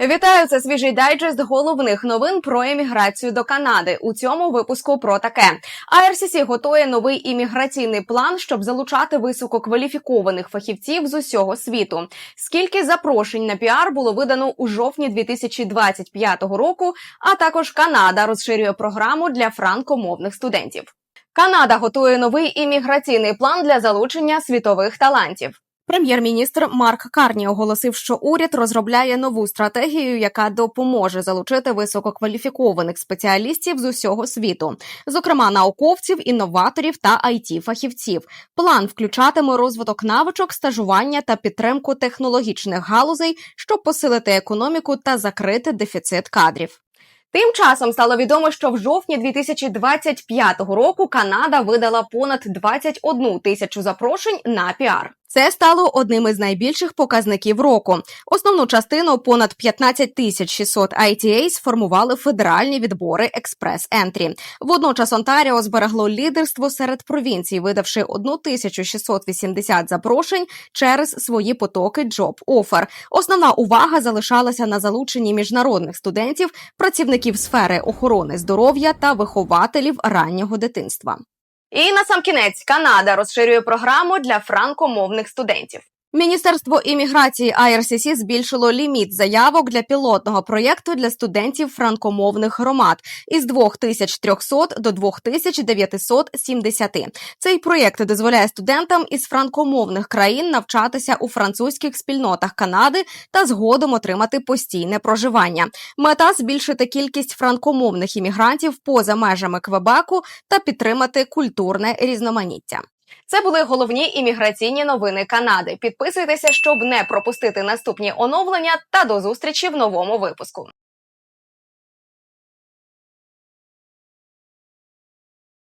Вітаю, це свіжий дайджест головних новин про еміграцію до Канади. У цьому випуску про таке. IRCC готує новий імміграційний план, щоб залучати висококваліфікованих фахівців з усього світу. Скільки запрошень на піар було видано у жовтні 2025 року, а також Канада розширює програму для франкомовних студентів. Канада готує новий імміграційний план для залучення світових талантів. Прем'єр-міністр Марк Карні оголосив, що уряд розробляє нову стратегію, яка допоможе залучити висококваліфікованих спеціалістів з усього світу, зокрема науковців, інноваторів та it фахівців. План включатиме розвиток навичок, стажування та підтримку технологічних галузей, щоб посилити економіку та закрити дефіцит кадрів. Тим часом стало відомо, що в жовтні 2025 року Канада видала понад 21 тисячу запрошень на піар. Це стало одним із найбільших показників року. Основну частину понад 15 тисяч 600 ITA сформували федеральні відбори експрес-ентрі. Водночас Онтаріо зберегло лідерство серед провінцій, видавши 1680 запрошень через свої потоки Job Offer. Основна увага залишалася на залученні міжнародних студентів, працівників сфери охорони здоров'я та вихователів раннього дитинства. І на сам кінець Канада розширює програму для франкомовних студентів. Міністерство імміграції IRCC збільшило ліміт заявок для пілотного проєкту для студентів франкомовних громад із 2300 до 2970. Цей проєкт дозволяє студентам із франкомовних країн навчатися у французьких спільнотах Канади та згодом отримати постійне проживання. Мета збільшити кількість франкомовних іммігрантів поза межами Квебеку та підтримати культурне різноманіття. Це були головні імміграційні новини Канади. Підписуйтеся, щоб не пропустити наступні оновлення. Та до зустрічі в новому випуску.